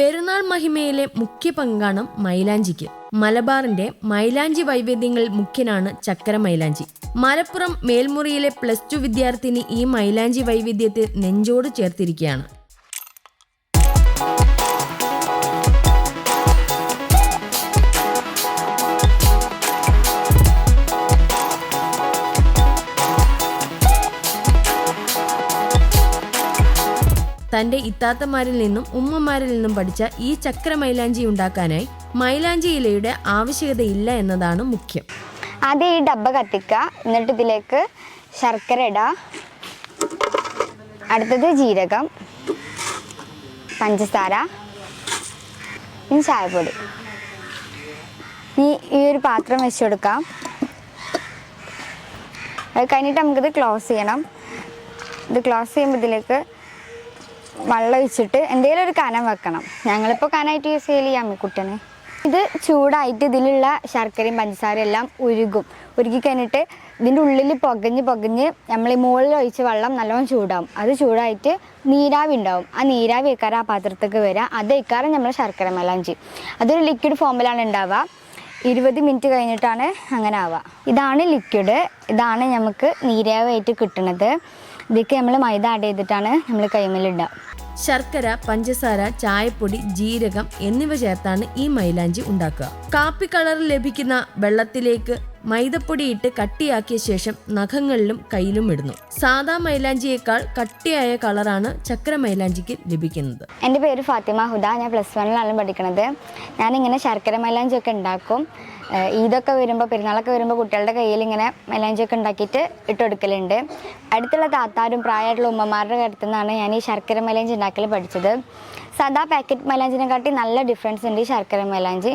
പെരുന്നാൾ മഹിമയിലെ മുഖ്യ പങ്കാണ് മൈലാഞ്ചിക്ക്. മലബാറിന്റെ മൈലാഞ്ചി വൈവിധ്യങ്ങൾ മുഖ്യനാണ് ചക്കര മൈലാഞ്ചി. മലപ്പുറം മേൽമുറിയിലെ പ്ലസ് ടു വിദ്യാർത്ഥിനി ഈ മൈലാഞ്ചി വൈവിധ്യത്തെ നെഞ്ചോട് ചേർത്തിരിക്കുകയാണ്. തന്റെ ഇത്താത്തമാരിൽ നിന്നും ഉമ്മമാരിൽ നിന്നും പഠിച്ച ഈ ചക്ര മൈലാഞ്ചി ഉണ്ടാക്കാനായി മൈലാഞ്ചി ഇലയുടെ ആവശ്യകതയില്ല എന്നതാണ് മുഖ്യം. ആദ്യം ഈ ഡബ്ബ കത്തിക്കുക എന്നിട്ട് ഇതിലേക്ക് ശർക്കര ഇടുക അടുത്തത് ജീരകം പഞ്ചസാര ഇനി ചായപ്പൊടി. ഈ ഈ ഒരു പാത്രം വെച്ച് കൊടുക്കാം. അത് കഴിഞ്ഞിട്ട് നമുക്കിത് ക്ലോസ് ചെയ്യണം. ഇത് ക്ലോസ് ചെയ്യുമ്പോൾ ഇതിലേക്ക് വെള്ളം ഒഴിച്ചിട്ട് എന്തെങ്കിലും ഒരു കനം വെക്കണം. ഞങ്ങളിപ്പോൾ കനമായിട്ട് യൂസ് ചെയ്യൽ അമ്മിക്കുട്ടനെ. ഇത് ചൂടായിട്ട് ഇതിലുള്ള ശർക്കരയും പഞ്ചസാരയും എല്ലാം ഉരുകും. ഉരുകി കഴിഞ്ഞിട്ട് ഇതിന്റെ ഉള്ളിൽ പുകഞ്ഞ് പുകഞ്ഞ് നമ്മൾ ഈ മുകളിൽ ഒഴിച്ച വെള്ളം നല്ലോണം ചൂടാവും. അത് ചൂടായിട്ട് നീരാവി ഉണ്ടാവും. ആ നീരാവി വെക്കാറ് ആ പാത്രത്തേക്ക് വരിക അത് വെക്കാറ് നമ്മൾ ശർക്കര മലാഞ്ചി. അതൊരു ലിക്വിഡ് ഫോമിലാണ് ഉണ്ടാവുക. ഇരുപത് മിനിറ്റ് കഴിഞ്ഞിട്ടാണ് അങ്ങനെ ആവുക. ഇതാണ് ലിക്വിഡ് ഇതാണ് നമുക്ക് നീരാവായിട്ട് കിട്ടുന്നത് ഇതിലേക്ക് നമ്മൾ മൈദ ആഡ് ചെയ്തിട്ടാണ് നമ്മൾ കൈമലിടുക. ശർക്കര പഞ്ചസാര ചായപ്പൊടി ജീരകം എന്നിവ ചേർത്താണ് ഈ മൈലാഞ്ചി ഉണ്ടാക്കുക. കാപ്പി കളർ ലഭിക്കുന്ന വെള്ളത്തിലേക്ക് മൈദപ്പൊടി ഇട്ട് കട്ടിയാക്കിയ ശേഷം നഖങ്ങളിലും കയ്യിലും ഇടുന്നു. സാധാ മൈലാഞ്ചിയേക്കാൾ കട്ടിയായ കളറാണ് ചക്ര മൈലാഞ്ചിക്ക് ലഭിക്കുന്നത്. എന്റെ പേര് ഫാത്തിമ ഹുദ. ഞാൻ പ്ലസ് വണ്ണിലാണ് പഠിക്കുന്നത് ഞാനിങ്ങനെ ശർക്കര മൈലാഞ്ചി ഒക്കെ ഉണ്ടാക്കും ഈദൊക്കെ വരുമ്പോൾ പെരുന്നാളൊക്കെ വരുമ്പോൾ കുട്ടികളുടെ കയ്യിൽ ഇങ്ങനെ മൈലാഞ്ചി ഒക്കെ ഉണ്ടാക്കിയിട്ട് ഇട്ട് കൊടുക്കലുണ്ട് അടുത്തുള്ള താത്താരും പ്രായമായിട്ടുള്ള ഉമ്മമാരുടെ അടുത്തു നിന്നാണ് ഞാൻ ഈ ശർക്കര മൈലാഞ്ചി ഉണ്ടാക്കൽ പഠിച്ചത്. സാധാ പാക്കറ്റ് മൈലാഞ്ചിനെക്കാട്ടി നല്ല ഡിഫറൻസ് ഉണ്ട് ഈ ശർക്കര മൈലാഞ്ചി.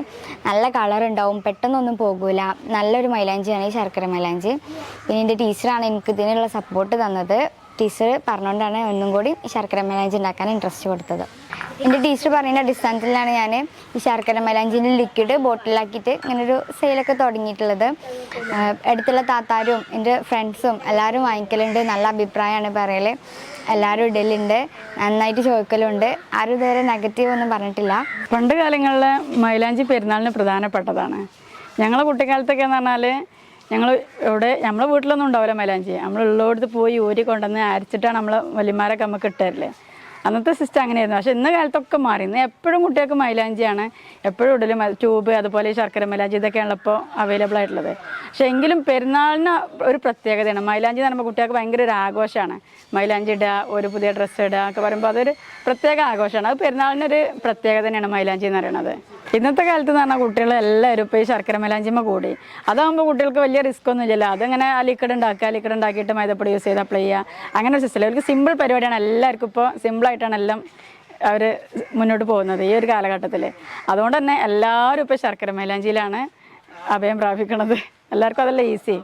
നല്ല കളർ ഉണ്ടാവും പെട്ടെന്നൊന്നും പോകൂല. നല്ലൊരു മൈലാഞ്ചിയാണ് ഈ ശർക്കര മൈലാഞ്ചി. പിന്നെ എന്റെ ടീച്ചറാണ് എനിക്ക് ഇതിനുള്ള സപ്പോർട്ട് തന്നത്. ടീച്ചർ പറഞ്ഞുകൊണ്ടാണ് ഒന്നും കൂടി ശർക്കര മൈലാഞ്ചി ഉണ്ടാക്കാൻ ഇൻട്രസ്റ്റ് കൊടുത്തത്. എന്റെ ടീച്ചർ പറയുന്ന അടിസ്ഥാനത്തിലാണ് ഞാൻ ഈ ശർക്കര മൈലാഞ്ചിന്റെ ലിക്വിഡ് ബോട്ടിലാക്കിയിട്ട് ഇങ്ങനെ ഒരു സെയിലൊക്കെ തുടങ്ങിയിട്ടുള്ളത്. അടുത്തുള്ള താത്താരും എന്റെ ഫ്രണ്ട്സും എല്ലാവരും വാങ്ങിക്കലുണ്ട്. നല്ല അഭിപ്രായമാണ് പറയൽ എല്ലാവരും ഇടലുണ്ട്. നന്നായിട്ട് ചോദിക്കലുണ്ട്. ആരും ഇതുവരെ നെഗറ്റീവ് ഒന്നും പറഞ്ഞിട്ടില്ല. പണ്ട് കാലങ്ങളിൽ മൈലാഞ്ചി പെരുന്നാളിന് പ്രധാനപ്പെട്ടതാണ്. ഞങ്ങളെ കുട്ടിക്കാലത്തൊക്കെ എന്ന് പറഞ്ഞാൽ ഞങ്ങൾ ഇവിടെ നമ്മളെ വീട്ടിലൊന്നും ഉണ്ടാവില്ല മൈലാഞ്ചി. നമ്മൾ ഉള്ളിടത്ത് പോയി ഊരി കൊണ്ടുവന്ന് അരച്ചിട്ടാണ് നമ്മൾ വലിയമാരൊക്കെ നമുക്ക് ഇട്ടുതരൽ അന്നത്തെ സിസ്റ്റം അങ്ങനെയായിരുന്നു. പക്ഷെ ഇന്ന കാലത്തൊക്കെ മാറി. ഇന്ന് എപ്പോഴും കുട്ടികൾക്ക് മൈലാഞ്ചിയാണ്. എപ്പോഴും ഇടലും ട്യൂബ് അതുപോലെ ശർക്കര മൈലാഞ്ചി ഇതൊക്കെയാണ് ഇപ്പോൾ അവൈലബിൾ ആയിട്ടുള്ളത്. പക്ഷേ എങ്കിലും പെരുന്നാളിന് ഒരു പ്രത്യേകതയാണ്. മൈലാഞ്ചി എന്ന് പറയുമ്പോൾ കുട്ടികൾക്ക് ഭയങ്കര ഒരു ആഘോഷമാണ്. മൈലാഞ്ചി ഇടുക ഒരു പുതിയ ഡ്രസ്സ് ഇടുക ഒക്കെ പറയുമ്പോൾ അതൊരു പ്രത്യേക ആഘോഷമാണ്. അത് പെരുന്നാളിനൊരു പ്രത്യേകത തന്നെയാണ് മൈലാഞ്ചി എന്ന് പറയുന്നത്. ഇന്നത്തെ കാലത്ത് എന്ന് പറഞ്ഞാൽ കുട്ടികൾ എല്ലാവരും ഇപ്പോൾ ഈ ശർക്കര മൈലാഞ്ചിമ്മ കൂടി. അതാകുമ്പോൾ കുട്ടികൾക്ക് വലിയ റിസ്ക് ഒന്നും ഇല്ലല്ലോ. അതങ്ങനെ ആ ലിക്വിഡ് ഉണ്ടാക്കുക ലിക്വിഡ് ഉണ്ടാക്കിയിട്ട് മൈദപ്പൊടി യൂസ് ചെയ്ത് അപ്ലൈ ചെയ്യുക. അങ്ങനെ ഒരു സിസ്റ്റം അവർക്ക് സിമ്പിൾ പരിപാടിയാണ്. എല്ലാവർക്കും ഇപ്പോൾ സിമ്പിളായിട്ടാണ് എല്ലാം അവർ മുന്നോട്ട് പോകുന്നത് ഈ ഒരു കാലഘട്ടത്തിൽ അതുകൊണ്ട് തന്നെ എല്ലാവരും ഇപ്പോൾ ശർക്കര മേലാഞ്ചിയിലാണ് അഭയം പ്രാപിക്കുന്നത്. എല്ലാവർക്കും അതല്ല ഈസി